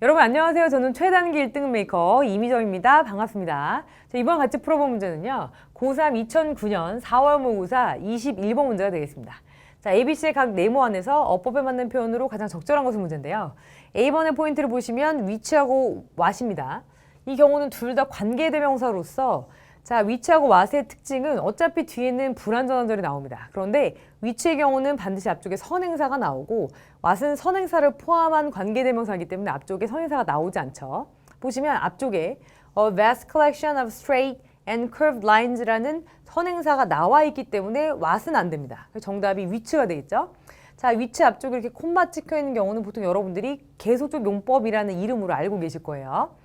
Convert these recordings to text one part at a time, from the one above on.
여러분 안녕하세요. 저는 최단기 1등 메이커 이미정입니다. 반갑습니다. 자, 이번 같이 풀어본 문제는요. 고3 2009년 4월 모의고사 21번 문제가 되겠습니다. 자, ABC의 각 네모 안에서 어법에 맞는 표현으로 가장 적절한 것은 문제인데요. A번의 포인트를 보시면 위치하고 왓입니다. 이 경우는 둘 다 관계 대명사로서 자, 위치하고 왓의 특징은 어차피 뒤에는 불완전한 절이 나옵니다. 그런데 위치의 경우는 반드시 앞쪽에 선행사가 나오고 왓은 선행사를 포함한 관계대명사이기 때문에 앞쪽에 선행사가 나오지 않죠. 보시면 앞쪽에 A vast collection of straight and curved lines라는 선행사가 나와 있기 때문에 왓은 안 됩니다. 정답이 위치가 되겠죠. 자, 위치 앞쪽에 이렇게 콤마 찍혀 있는 경우는 보통 여러분들이 계속적 용법이라는 이름으로 알고 계실 거예요.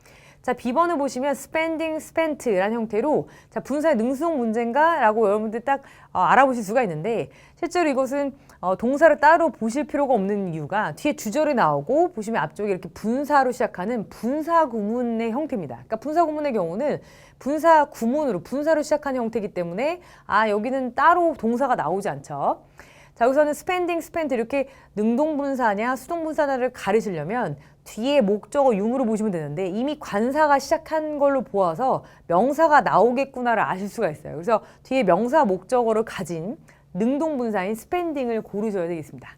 자, B번을 보시면 spending, spent라는 형태로 자, 분사의 능수성 문제인가? 라고 여러분들 딱 어, 알아보실 수가 있는데 실제로 이것은 어, 동사를 따로 보실 필요가 없는 이유가 뒤에 주절이 나오고 보시면 앞쪽에 이렇게 분사로 시작하는 분사 구문의 형태입니다. 그러니까 분사 구문의 경우는 분사 구문으로 분사로 시작하는 형태이기 때문에 아, 여기는 따로 동사가 나오지 않죠. 자, 여기서는 spending, spent 이렇게 능동분사냐 수동분사냐를 가르치려면 뒤에 목적어 융으로 보시면 되는데 이미 관사가 시작한 걸로 보아서 명사가 나오겠구나를 아실 수가 있어요. 그래서 뒤에 명사 목적어를 가진 능동분사인 spending을 고르셔야 되겠습니다.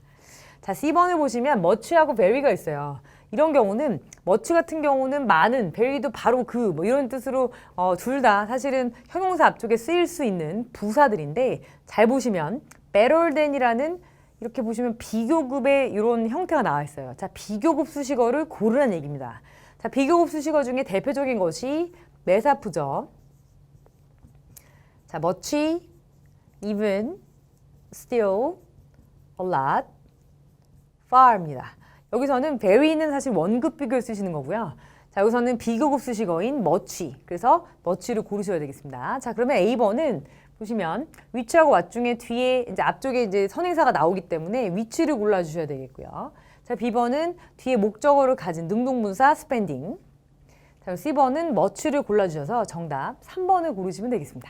자, C번을 보시면 much하고 very가 있어요. 이런 경우는 much 같은 경우는 많은, very도 바로 그 뭐 이런 뜻으로 어, 둘 다 사실은 형용사 앞쪽에 쓰일 수 있는 부사들인데 잘 보시면 than이라는 이렇게 보시면 비교급의 이런 형태가 나와 있어요. 자, 비교급 수식어를 고르라는 얘기입니다. 자, 비교급 수식어 중에 대표적인 것이 매사프죠. 자, much, even, still, a lot, far입니다. 여기서는 very는 사실 원급 비교를 쓰시는 거고요. 자, 여기서는 비교급 수식어인 much. 그래서 much를 고르셔야 되겠습니다. 자, 그러면 A번은 보시면 위치하고 왓중에 뒤에 이제 앞쪽에 이제 선행사가 나오기 때문에 위치를 골라 주셔야 되겠고요. 자, B번은 뒤에 목적어를 가진 능동문사 spending. 자, C번은 머치를 골라 주셔서 정답 3번을 고르시면 되겠습니다.